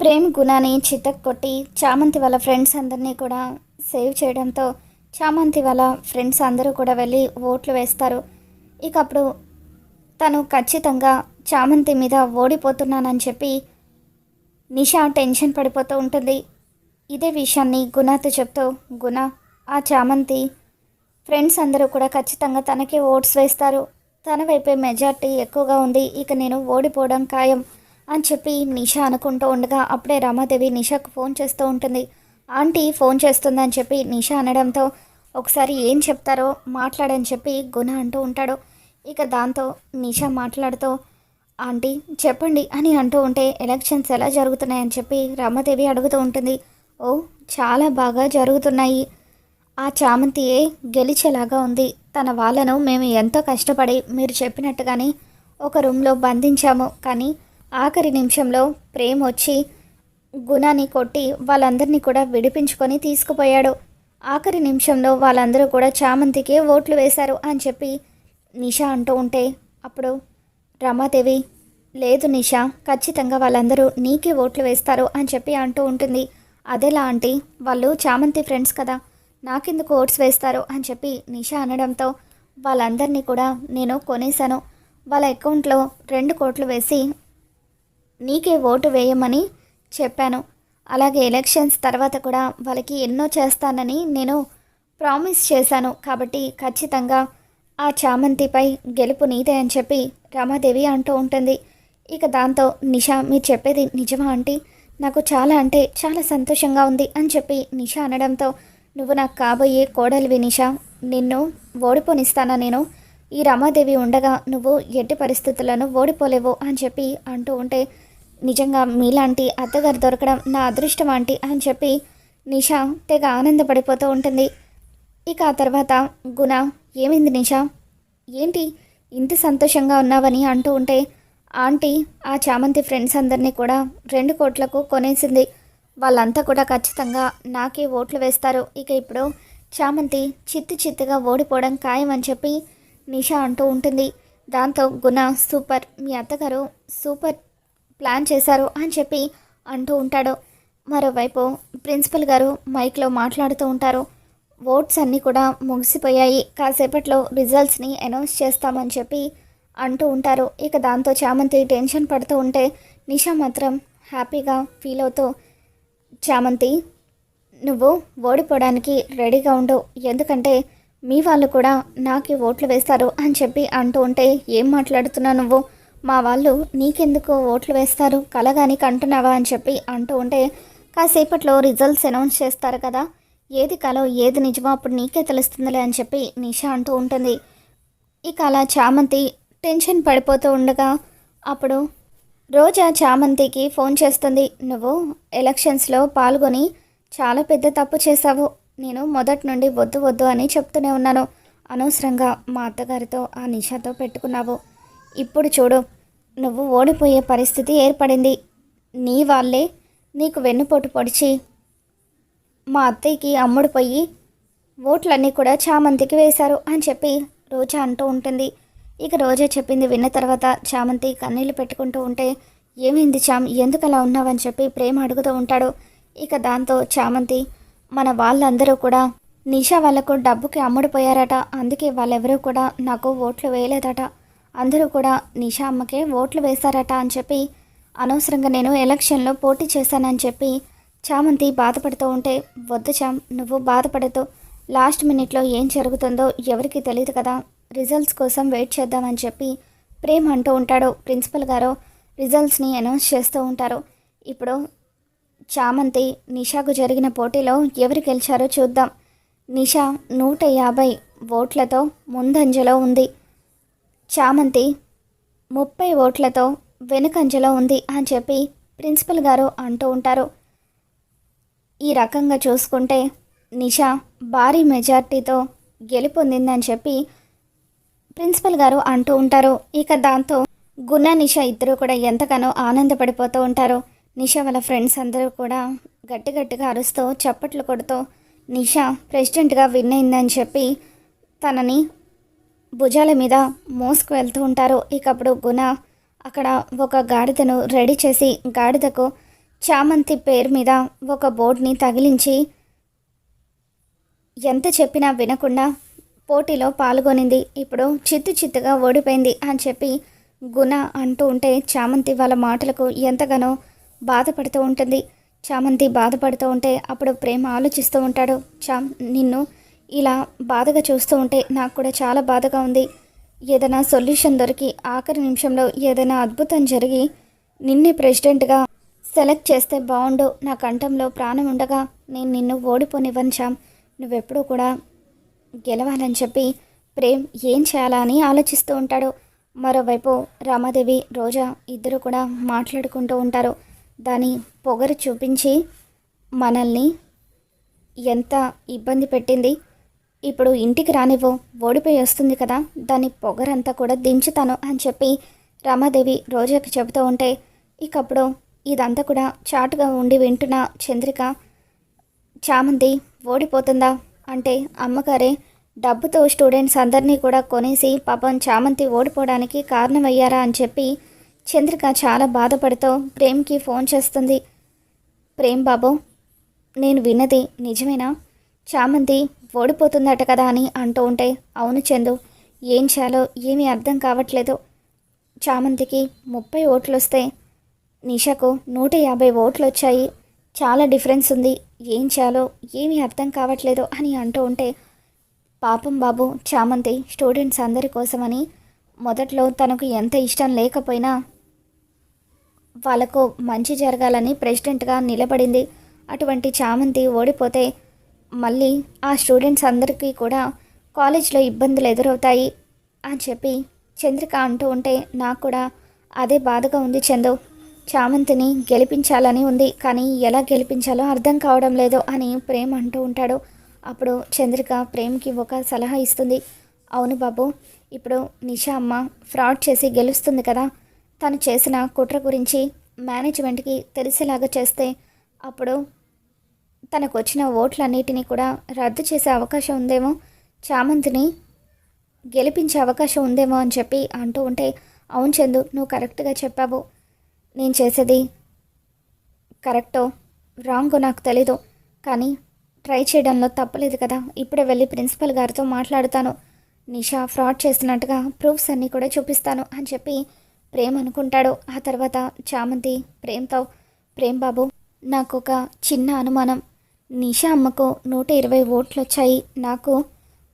ప్రేమ్ గుణాన్ని చితక్ కొట్టి చామంతి వాళ్ళ ఫ్రెండ్స్ అందరినీ కూడా సేవ్ చేయడంతో చామంతి వాళ్ళ ఫ్రెండ్స్ అందరూ కూడా వెళ్ళి ఓట్లు వేస్తారు. ఇక అప్పుడు తను ఖచ్చితంగా చామంతి మీద ఓడిపోతున్నానని చెప్పి నిషా టెన్షన్ పడిపోతూ ఉంటుంది. ఇదే విషయాన్ని గుణతో చెప్తూ గుణ ఆ చామంతి ఫ్రెండ్స్ అందరూ కూడా ఖచ్చితంగా తనకే ఓట్స్ వేస్తారు. తన వైపే మెజార్టీ ఎక్కువగా ఉంది. ఇక నేను ఓడిపోవడం ఖాయం. అని చెప్పి నిషా అనుకుంటూ ఉండగా అప్పుడే రమాదేవి నిషాకు ఫోన్ చేస్తూ ఉంటుంది. ఆంటీ ఫోన్ చేస్తుందని చెప్పి నిషా అనడంతో ఒకసారి ఏం చెప్తారో మాట్లాడని చెప్పి గుణ అంటూ ఉంటాడు. ఇక దాంతో నిషా మాట్లాడుతూ ఆంటీ చెప్పండి అని అంటూ ఉంటే ఎలక్షన్స్ ఎలా జరుగుతున్నాయని చెప్పి రమాదేవి అడుగుతూ ఉంటుంది. ఓ చాలా బాగా జరుగుతున్నాయి. ఆ చామంతియే గెలిచేలాగా ఉంది. తన వాళ్ళను మేము ఎంతో కష్టపడి మీరు చెప్పినట్టుగానే ఒక రూమ్లో బంధించాము. కానీ ఆఖరి నిమిషంలో ప్రేమ్ వచ్చి గుణాన్ని కొట్టి వాళ్ళందరినీ కూడా విడిపించుకొని తీసుకుపోయాడు. ఆఖరి నిమిషంలో వాళ్ళందరూ కూడా చామంతికే ఓట్లు వేశారు అని చెప్పి నిషా అంటూ ఉంటే అప్పుడు రమాదేవి లేదు నిషా ఖచ్చితంగా వాళ్ళందరూ నీకే ఓట్లు వేస్తారు అని చెప్పి అంటూ ఉంటుంది. అదేలా ఆంటీ వాళ్ళు చామంతి ఫ్రెండ్స్ కదా నాకెందుకు ఓట్స్ వేస్తారు అని చెప్పి నిషా అనడంతో వాళ్ళందరినీ కూడా నేను కొనేశాను. వాళ్ళ అకౌంట్లో రెండు కోట్లు వేసి నీకే ఓటు వేయమని చెప్పాను. అలాగే ఎలక్షన్స్ తర్వాత కూడా వాళ్ళకి ఎన్నో చేస్తానని నేను ప్రామిస్ చేశాను. కాబట్టి ఖచ్చితంగా ఆ చామంతిపై గెలుపు నీదే అని చెప్పి రమాదేవి అంటూ ఉంటుంది. ఇక దాంతో నిషా మీరు చెప్పేది నిజమా ఆంటీ? నాకు చాలా అంటే చాలా సంతోషంగా ఉంది అని చెప్పి నిషా అనడంతో నువ్వు నాకు కాబోయే కోడలివి నిషా. నిన్ను ఓడిపోనిస్తానా నేను? ఈ రమాదేవి ఉండగా నువ్వు ఎట్టి పరిస్థితులను ఓడిపోలేవు అని చెప్పి అంటూ ఉంటే నిజంగా మీలాంటి అత్తగారు దొరకడం నా అదృష్టం ఆంటీ అని చెప్పి నిషా తెగ ఆనందపడిపోతూ ఉంటుంది. ఇక ఆ తర్వాత గుణ ఏమైంది నిషా? ఏంటి? ఇంత సంతోషంగా ఉన్నావని అంటూ ఉంటే ఆంటీ ఆ చామంతి ఫ్రెండ్స్ అందరినీ కూడా రెండు కోట్లకు కొనేసింది. వాళ్ళంతా కూడా ఖచ్చితంగా నాకే ఓట్లు వేస్తారు. ఇక ఇప్పుడు చామంతి చిత్తు చిత్తుగా ఓడిపోవడం ఖాయం అని చెప్పి నిషా అంటూ ఉంటుంది. దాంతో గుణ సూపర్. మీ అత్తగారు సూపర్ ప్లాన్ చేశారు అని చెప్పి అంటూ ఉంటాడు. మరోవైపు ప్రిన్సిపల్ గారు మైక్లో మాట్లాడుతూ ఉంటారు. ఓట్స్ అన్నీ కూడా ముగిసిపోయాయి. కాసేపట్లో రిజల్ట్స్ని అనౌన్స్ చేస్తామని చెప్పి అంటూ ఉంటారు. ఇక దాంతో చామంతి టెన్షన్ పడుతూ ఉంటే నిషా మాత్రం హ్యాపీగా ఫీల్ అవుతూ చామంతి నువ్వు ఓడిపోవడానికి రెడీగా ఉండు. ఎందుకంటే మీ వాళ్ళు కూడా నాకు ఓట్లు వేస్తారు అని చెప్పి అంటూ ఉంటే ఏం మాట్లాడుతున్నావు నువ్వు? మా వాళ్ళు నీకెందుకు ఓట్లు వేస్తారు? కలగాని కంటున్నావా? అని చెప్పి అంటూ ఉంటే కాసేపట్లో రిజల్ట్స్ అనౌన్స్ చేస్తారు కదా. ఏది కలో ఏది నిజమో అప్పుడు నీకే తెలుస్తుందిలే అని చెప్పి నిషా అంటూ ఉంటుంది. ఇక అలా చామంతి టెన్షన్ పడిపోతూ ఉండగా అప్పుడు రోజా చామంతికి ఫోన్ చేస్తుంది. నువ్వు ఎలక్షన్స్లో పాల్గొని చాలా పెద్ద తప్పు చేశావు. నేను మొదటి నుండి వద్దు వద్దు అని చెప్తూనే ఉన్నాను. అనవసరంగా మా అత్తగారితో ఆ నిషాతో పెట్టుకున్నావు. ఇప్పుడు చూడు నువ్వు ఓడిపోయే పరిస్థితి ఏర్పడింది. నీ వాళ్ళే నీకు వెన్నుపోటు పొడిచి మా అత్తయ్యకి అమ్ముడుపోయి ఓట్లన్నీ కూడా చామంతికి వేశారు అని చెప్పి రోజా అంటూ ఉంటుంది. ఇక రోజా చెప్పింది విన్న తర్వాత చామంతి కన్నీళ్ళు పెట్టుకుంటూ ఉంటే ఏమైంది చామ్ ఎందుకు అలా ఉన్నావని చెప్పి ప్రేమ అడుగుతూ ఉంటాడు. ఇక దాంతో చామంతి మన వాళ్ళందరూ కూడా నిషా వాళ్ళకు డబ్బుకి అమ్ముడుపోయారట అందుకే వాళ్ళెవరూ కూడా నాకు ఓట్లు వేయలేదట. అందరూ కూడా నిషా అమ్మకే ఓట్లు వేశారట అని చెప్పి అనవసరంగా నేను ఎలక్షన్లో పోటీ చేశానని చెప్పి చామంతి బాధపడుతూ ఉంటే వద్దు చామ్ నువ్వు బాధపడద్దు లాస్ట్ మినిట్లో ఏం జరుగుతుందో ఎవరికి తెలియదు కదా. రిజల్ట్స్ కోసం వెయిట్ చేద్దామని చెప్పి ప్రేమ్ అంటూ ఉంటాడు. ప్రిన్సిపల్ గారు రిజల్ట్స్ని అనౌన్స్ చేస్తూ ఉంటారు. ఇప్పుడు చామంతి నిషాకు జరిగిన పోటీలో ఎవరు గెలిచారో చూద్దాం. నిషా నూట యాభై ఓట్లతో ముందంజలో ఉంది. చామంతి ముప్పై ఓట్లతో వెనుకంజలో ఉంది అని చెప్పి ప్రిన్సిపల్ గారు అంటూ ఉంటారు. ఈ రకంగా చూసుకుంటే నిషా భారీ మెజార్టీతో గెలుపొందిందని చెప్పి ప్రిన్సిపల్ గారు అంటూ ఉంటారు. ఇక దాంతో గుణ నిష ఇద్దరు కూడా ఎంతగానో ఆనందపడిపోతూ ఉంటారు. నిష వాళ్ళ ఫ్రెండ్స్ అందరూ కూడా గట్టి గట్టిగా అరుస్తూ చప్పట్లు కొడుతూ నిష ప్రెసిడెంట్గా విన్ అయిందని చెప్పి తనని భుజాల మీద మోసుకు వెళ్తూ ఉంటారు. ఇక అప్పుడు గుణ అక్కడ ఒక గాడిదను రెడీ చేసి గాడిదకు చామంతి పేరు మీద ఒక బోర్డుని తగిలించి ఎంత చెప్పినా వినకుండా పోటీలో పాల్గొనింది. ఇప్పుడు చిత్తు చిత్తుగా ఓడిపోయింది అని చెప్పి గుణ అంటూ ఉంటే చామంతి వాళ్ళ మాటలకు ఎంతగానో బాధపడుతూ ఉంటుంది. చామంతి బాధపడుతూ ఉంటే అప్పుడు ప్రేమ ఆలోచిస్తూ ఉంటాడు. చామ్ నిన్ను ఇలా బాధగా చూస్తూ ఉంటే నాకు కూడా చాలా బాధగా ఉంది. ఏదైనా సొల్యూషన్ దొరికి ఆఖరి నిమిషంలో ఏదైనా అద్భుతం జరిగి నిన్నే ప్రెసిడెంట్గా సెలెక్ట్ చేస్తే బాగుండు. నా కంఠంలో ప్రాణం ఉండగా నేను నిన్ను ఓడిపోనివ్వంచాం నువ్వెప్పుడూ కూడా గెలవాలని చెప్పి ప్రేమ్ ఏం చేయాలా అని ఆలోచిస్తూ ఉంటాడు. మరోవైపు రామాదేవి రోజా ఇద్దరు కూడా మాట్లాడుకుంటూ ఉంటారు. దాని పొగరు చూపించి మనల్ని ఎంత ఇబ్బంది పెట్టింది. ఇప్పుడు ఇంటికి రానివ్వు ఓడిపోయి వస్తుంది కదా దాని పొగరంతా కూడా దించుతాను అని చెప్పి రమాదేవి రోజాకి చెబుతూ ఉంటే ఇకప్పుడు ఇదంతా కూడా చాటుగా ఉండి వింటున్న చంద్రిక చామంతి ఓడిపోతుందా అంటే అమ్మగారే డబ్బుతో స్టూడెంట్స్ అందరినీ కూడా కొనేసి పాపం చామంతి ఓడిపోవడానికి కారణమయ్యారా అని చెప్పి చంద్రిక చాలా బాధపడుతూ ప్రేమ్కి ఫోన్ చేస్తుంది. ప్రేమ్ బాబు నేను విన్నది నిజమేనా? చామంతి ఓడిపోతుందట కదా అని అంటూ ఉంటే అవును చందు ఏం చేయాలో ఏమీ అర్థం కావట్లేదు. చామంతికి ముప్పై ఓట్లు వస్తే నిషాకు నూట యాభై ఓట్లు వచ్చాయి చాలా డిఫరెన్స్ ఉంది. ఏం చేయాలో ఏమీ అర్థం కావట్లేదు అని అంటూ ఉంటే పాపం బాబు చామంతి స్టూడెంట్స్ అందరి కోసమని మొదట్లో తనకు ఎంత ఇష్టం లేకపోయినా వాళ్ళకు మంచి జరగాలని ప్రెసిడెంట్గా నిలబడింది. అటువంటి చామంతి ఓడిపోతే మళ్ళీ ఆ స్టూడెంట్స్ అందరికీ కూడా కాలేజ్లో ఇబ్బందులు ఎదురవుతాయి అని చెప్పి చంద్రిక అంటూ ఉంటే నాకు కూడా అదే బాధగా ఉంది చందు. చామంతిని గెలిపించాలని ఉంది కానీ ఎలా గెలిపించాలో అర్థం కావడం లేదు అని ప్రేమ్ అంటూ ఉంటాడు. అప్పుడు చంద్రిక ప్రేమ్కి ఒక సలహా ఇస్తుంది. అవును బాబు ఇప్పుడు నిషా అమ్మ ఫ్రాడ్ చేసి గెలుస్తుంది కదా. తను చేసిన కుట్ర గురించి మేనేజ్మెంట్కి తెలిసేలాగా చేస్తే అప్పుడు తనకు వచ్చిన ఓట్లన్నిటినీ కూడా రద్దు చేసే అవకాశం ఉందేమో చామంతిని గెలిపించే అవకాశం ఉందేమో అని చెప్పి అంటూ ఉంటే అవును చందు నువ్వు కరెక్ట్గా చెప్పావు. నేను చేసేది కరెక్టో రాంగో నాకు తెలీదు. కానీ ట్రై చేయడంలో తప్పలేదు కదా. ఇప్పుడే వెళ్ళి ప్రిన్సిపల్ గారితో మాట్లాడుతాను. నిషా ఫ్రాడ్ చేస్తున్నట్టుగా ప్రూఫ్స్ అన్నీ కూడా చూపిస్తాను అని చెప్పి ప్రేమ్ అనుకుంటాడు. ఆ తర్వాత చామంతి ప్రేమ్తో ప్రేమ్ బాబు నాకు ఒక చిన్న అనుమానం. నిషా అమ్మకు నూట ఇరవై ఓట్లు వచ్చాయి నాకు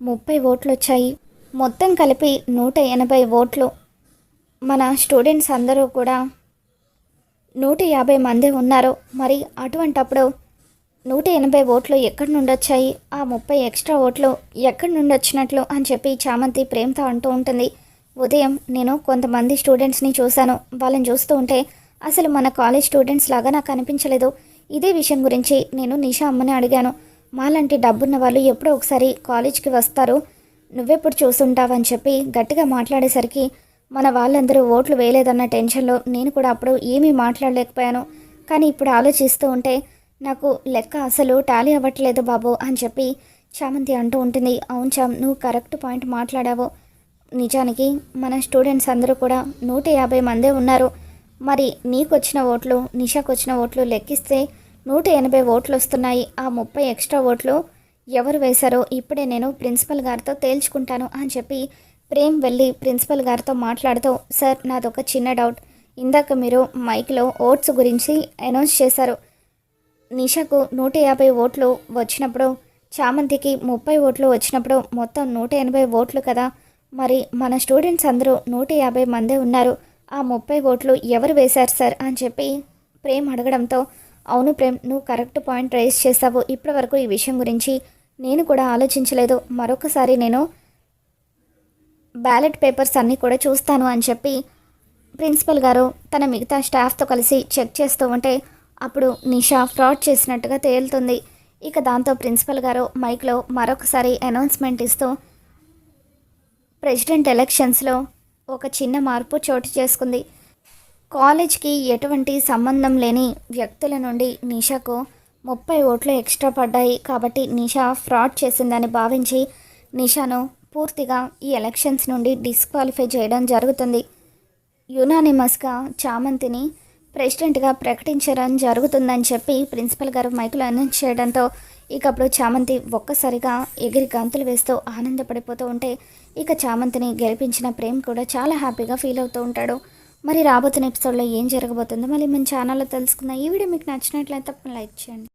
ముప్పై ఓట్లు వచ్చాయి మొత్తం కలిపి నూట ఎనభై ఓట్లు. మన స్టూడెంట్స్ అందరూ కూడా నూట యాభై మంది ఉన్నారు. మరి అటువంటప్పుడు నూట ఎనభై ఓట్లు ఎక్కడి నుండి వచ్చాయి ఆ ముప్పై ఎక్స్ట్రా ఓట్లు ఎక్కడి నుండి వచ్చినట్లు అని చెప్పి చామంతి ప్రేమతో అంటూ ఉంటుంది. ఉదయం నేను కొంతమంది స్టూడెంట్స్ని చూశాను. వాళ్ళని చూస్తూ ఉంటే అసలు మన కాలేజ్ స్టూడెంట్స్ లాగా నాకు అనిపించలేదు. ఇదే విషయం గురించి నేను నిషా అమ్మని అడిగాను. మాలాంటి డబ్బున్న వాళ్ళు ఎప్పుడో ఒకసారి కాలేజ్కి వస్తారు. నువ్వెప్పుడు చూసుంటావని చెప్పి గట్టిగా మాట్లాడేసరికి మన వాళ్ళందరూ ఓట్లు వేయలేదన్న టెన్షన్లో నేను కూడా అప్పుడు ఏమీ మాట్లాడలేకపోయాను. కానీ ఇప్పుడు ఆలోచిస్తూ ఉంటే నాకు లెక్క అసలు టాలీ అవ్వట్లేదు బాబు అని చెప్పి చామంతి అంటూ ఉంటుంది. అవును చామ్ నువ్వు కరెక్ట్ పాయింట్ మాట్లాడావు. నిజానికి మన స్టూడెంట్స్ అందరూ కూడా నూట యాభై మందే ఉన్నారు. మరి నీకు వచ్చిన ఓట్లు నిషాకు వచ్చిన ఓట్లు లెక్కిస్తే నూట ఎనభై ఓట్లు వస్తున్నాయి ఆ ముప్పై ఎక్స్ట్రా ఓట్లు ఎవరు వేశారో ఇప్పుడే నేను ప్రిన్సిపల్ గారితో తేల్చుకుంటాను అని చెప్పి ప్రేమ్ వెళ్ళి ప్రిన్సిపల్ గారితో మాట్లాడుతూ సార్ నాదొక చిన్న డౌట్. ఇందాక మీరు మైక్లో ఓట్స్ గురించి అనౌన్స్ చేశారు. నిషాకు నూట యాభై ఓట్లు వచ్చినప్పుడు చామంతికి ముప్పై ఓట్లు వచ్చినప్పుడు మొత్తం నూట ఎనభై ఓట్లు కదా. మరి మన స్టూడెంట్స్ అందరూ నూట యాభై మందే ఉన్నారు. ఆ ముప్పై ఓట్లు ఎవరు వేశారు సార్ అని చెప్పి ప్రేమ్ అడగడంతో అవును ప్రేమ్ నువ్వు కరెక్ట్ పాయింట్ రైజ్ చేస్తావు ఇప్పటివరకు ఈ విషయం గురించి నేను కూడా ఆలోచించలేదు. మరొకసారి నేను బ్యాలెట్ పేపర్స్ అన్నీ కూడా చూస్తాను అని చెప్పి ప్రిన్సిపల్ గారు తన మిగతా స్టాఫ్తో కలిసి చెక్ చేస్తూ ఉంటే అప్పుడు నిషా ఫ్రాడ్ చేసినట్టుగా తేలుతుంది. ఇక దాంతో ప్రిన్సిపల్ గారు మైక్లో మరొకసారి అనౌన్స్మెంట్ ఇస్తూ ప్రెసిడెంట్ ఎలక్షన్స్లో ఒక చిన్న మార్పు చోటు చేసుకుంది. కాలేజ్కి ఎటువంటి సంబంధం లేని వ్యక్తుల నుండి నిషాకు ముప్పై ఓట్లు ఎక్స్ట్రా పడ్డాయి కాబట్టి నిషా ఫ్రాడ్ చేసిందని భావించి నిషాను పూర్తిగా ఈ ఎలక్షన్స్ నుండి డిస్క్వాలిఫై చేయడం జరుగుతుంది. యునానిమస్గా చామంతిని ప్రెసిడెంట్గా ప్రకటించడం జరుగుతుందని చెప్పి ప్రిన్సిపల్ గారు మైకులు అనౌన్స్ చేయడంతో ఇక అప్పుడు చామంతి ఒక్కసారిగా ఎగిరి గంతులు వేస్తూ ఆనందపడిపోతూ ఉంటే ఇక చామంతిని గెలిపించిన ప్రేమ్ కూడా చాలా హ్యాపీగా ఫీల్ అవుతూ ఉంటాడు. మరి రాబోతున్న ఎపిసోడ్లో ఏం జరగబోతుందో మళ్ళీ మన ఛానల్లో తెలుసుకుందాం. ఈ వీడియో మీకు నచ్చినట్లయితే లైక్ చేయండి.